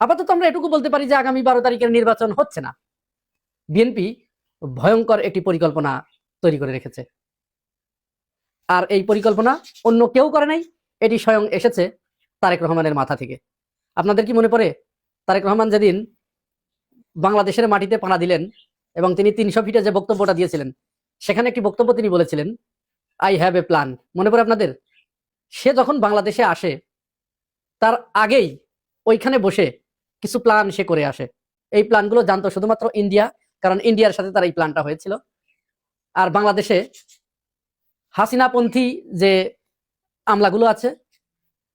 আপাতত আমরা এটুকু বলতে পারি যে আগামী বারো তারিখের নির্বাচন হচ্ছে না। বিএনপি ভয়ঙ্কর একটি পরিকল্পনা তৈরি করে রেখেছে। আর এই পরিকল্পনা অন্য কেউ করে নাই, এটি স্বয়ং এসেছে তারেক রহমানের মাথা থেকে। আপনাদের কি মনে পড়ে, তারেক রহমান যেদিন বাংলাদেশের মাটিতে পানা দিলেন এবং তিনি তিনশো ফিটে যে বক্তব্যটা দিয়েছিলেন, সেখানে একটি বক্তব্য তিনি বলেছিলেন আই হ্যাভ এ প্ল্যান মনে পড়ে আপনাদের? সে যখন বাংলাদেশে আসে, তার আগেই ওইখানে বসে কিছু প্ল্যান সে করে আসে। এই প্ল্যানগুলো জানতো শুধুমাত্র ইন্ডিয়া কারণ ইন্ডিয়ার সাথে তার এই প্ল্যানটা হয়েছিল। আর বাংলাদেশে হাসিনাপন্থী যে আমলাগুলো আছে,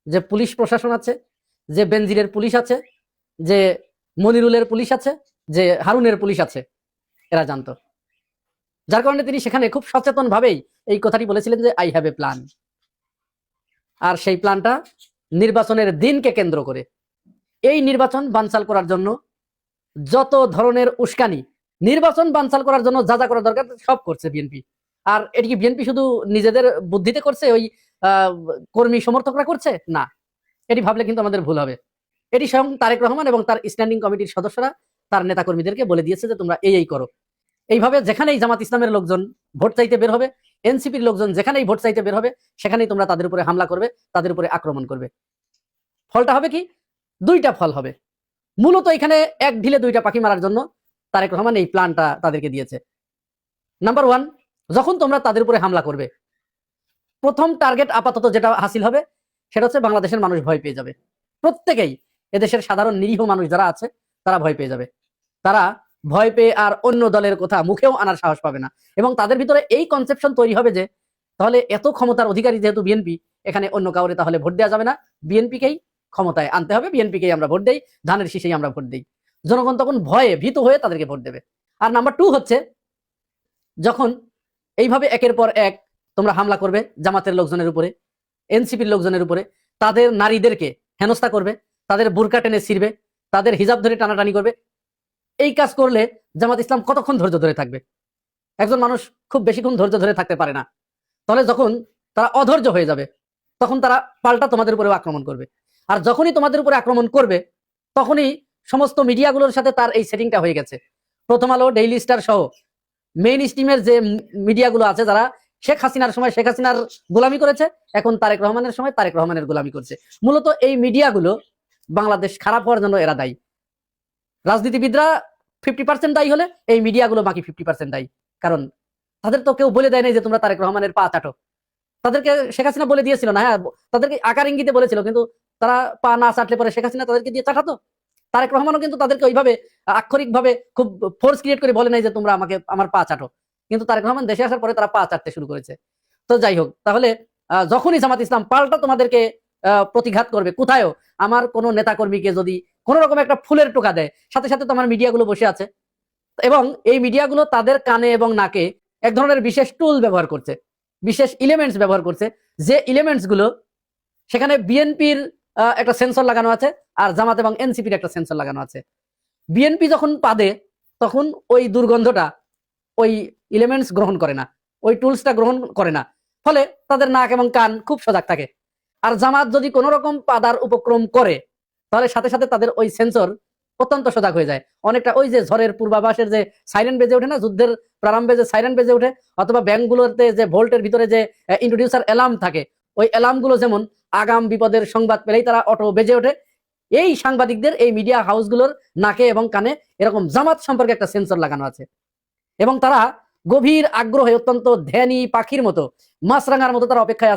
যে পুলিশ প্রশাসন আছে, যে বেনজিরের পুলিশ আছে, যে মনিরুলের পুলিশ আছে, যে হারুনের পুলিশ আছে, এরা জানতো। যার কারণে তিনি সেখানে খুব সচেতন ভাবেই এই কথাটি বলেছিলেন যে আই হ্যাভ এ প্ল্যান আর সেই প্ল্যানটা নির্বাচনের দিনকে কেন্দ্র করে এই নির্বাচন বানচাল করার জন্য যত ধরনের উস্কানি, নির্বাচন বানচাল করার জন্য যা যা করা দরকার সব করছে বিএনপি। আর এটি কি বিএনপি শুধু নিজেদের বুদ্ধিতে করছে, ওই কর্মী সমর্থকরা করছে? না। এটি ভাবলে কিন্তু আমাদের ভুল হবে। এটি স্বয়ং তারেক রহমান এবং তার স্ট্যান্ডিং কমিটির সদস্যরা তার নেতাকর্মীদেরকে বলে দিয়েছে যে তোমরা এই এই করো। এইভাবে যেখানেই জামাত ইসলামের লোকজন ভোট চাইতে বের হবে, এনসিপির লোকজন যেখানেই ভোট চাইতে বের হবে, সেখানেই তোমরা তাদের উপরে হামলা করবে, তাদের উপরে আক্রমণ করবে। ফলটা হবে কি? দুইটা ফল হবে। মূলত এখানে এক ঢিলে দুইটা পাখি মারার জন্য তারেক রহমান এই প্ল্যানটা তাদেরকে দিয়েছে। নাম্বার ওয়ান যখন তোমরা তাদের উপরে হামলা করবে, প্রথম টার্গেট আপাতত যেটা হাসিল হবে, সেটা হচ্ছে বাংলাদেশের মানুষ ভয় পেয়ে যাবে। প্রত্যেকেই এদেশের সাধারণ নিরীহ মানুষ যারা আছে, তারা ভয় পেয়ে যাবে। তারা ভয় পেয়ে আর অন্য দলের কথা মুখেও আনার সাহস পাবে না। এবং তাদের ভিতরে এই কনসেপশন তৈরি হবে যে, তাহলে এত ক্ষমতার অধিকারী যেহেতু বিএনপি এখানে অন্য কাউরে তাহলে ভোট দেওয়া যাবে না। বিএনপিকেই ক্ষমতায় আনতে হবে বিএনপিকেই আমরা ভোট দেই, ধানের শীষেই আমরা ভোট দিই। জনগণ তখন ভয়ে ভীত হয়ে তাদেরকে ভোট দেবে। আর নাম্বার টু হচ্ছে, যখন এইভাবে একের পর এক তোমরা হামলা করবে জামাতের লোকজনের উপরে এনসিপির লোকজনের উপরে, তাদের নারীদেরকে হেনস্থা করবে, তাদের বুরকা টেনে ছিড়বে, তাদের হিজাব ধরে টানাটানি করবে, এই কাজ করলে জামাত ইসলাম কতক্ষণ ধৈর্য ধরে থাকবে? একজন মানুষ খুব বেশিক্ষণ ধৈর্য ধরে থাকতে পারে না। তাহলে যখন তারা অধৈর্য হয়ে যাবে, তখন তারা পাল্টা তোমাদের উপরেও আক্রমণ করবে। আর যখনই তোমাদের উপরে আক্রমণ করবে, তখনই সমস্ত মিডিয়াগুলোর সাথে তার এই সেটিংটা হয়ে গেছে। প্রথম আলো ডেইলি স্টার সহ মেইন স্ট্রিমের যে মিডিয়াগুলো আছে যারা, শেখ হাসিনার সময়, শেখ হাসিনার গোলামি করেছে, এখন তারেক রহমানের সময় তারেক রহমানের গোলামি করছে। মূলত এই মিডিয়াগুলো বাংলাদেশ খারাপ হওয়ার জন্য এরা দায়ী। রাজনীতিবিদরা ফিফটি পার্সেন্ট দায়ী হলে এই মিডিয়াগুলো বাকি ফিফটি পার্সেন্ট দায়ী। কারণ তাদের তো কেউ বলে দেয় নাই যে তোমরা তারেক রহমানের পা চাটো। তাদেরকে শেখ হাসিনা বলে দিয়েছিল না হ্যাঁ তাদেরকে আকার ইঙ্গিতে বলেছিল, কিন্তু তারা পা না চাটলে পরে শেখ হাসিনা তাদেরকে দিয়ে চাটাতো? তারেক রহমানও কিন্তু তাদেরকে ওইভাবে আক্ষরিক ভাবে খুব ফোর্স ক্রিয়েট করে বলে নাই যে তোমরা আমাকে, আমার পা চাটো। কিন্তু তারেক রহমান দেশে আসার পরে তারা পা চাটতে শুরু করেছে। তো যাই হোক, তাহলে যখনই জামাত ইসলাম পাল্টা তোমাদেরকে প্রতিঘাত করবে, কোথায়ও? আমার কোনো নেতাকর্মীকে যদি কোন রকম একটা ফুলের টোকা দেয়, সাথে সাথে তোমার মিডিয়াগুলো বসে আছে। এবং এই মিডিয়াগুলো তাদের কানে এবং নাকে এক ধরনের বিশেষ টুল ব্যবহার করছে, বিশেষ ইলিমেন্টস ব্যবহার করছে, যে ইলিমেন্টসগুলো সেখানে বিএনপির একটা সেন্সর লাগানো আছে, আর জামাত এবং এনসিপির একটা সেন্সর লাগানো আছে। বিএনপি যখন পাদে, তখন ওই দুর্গন্ধটা ওই ইলিমেন্টস গ্রহণ করে না, ওই টুলসটা গ্রহণ করে না। ফলে তাদের নাক এবং কান খুব সজাগ থাকে। আর জামাত যদি কোনো রকম পাদার উপক্রম করে, তাহলে সাথে সাথে তাদের ওই সেন্সর অত্যন্ত সজাগ হয়ে যায়। অনেকটা ওই যে ঝড়ের পূর্বাভাসের যে সাইরেন বেজে ওঠে না, যুদ্ধের প্রারম্ভে যে সাইরেন বেজে ওঠে, অথবা ব্যাংকগুলোতে যে ভোল্টের ভিতরে যে ইন্ট্রোডিউসার অ্যালার্ম থাকে ওই অ্যালার্মগুলো যেমন আগাম বিপদের সংবাদ পেলেই তারা অটো বেজে ওঠে, এই সাংবাদিকদের এই মিডিয়া হাউসগুলোর নাকে এবং কানে এরকম জামাত সম্পর্কে একটা সেন্সর লাগানো আছে। এবং তারা গভীর আগ্রহে অত্যন্ত ধ্যানী পাখির মতো, মাছরাঙার মতো তারা অপেক্ষায় আছে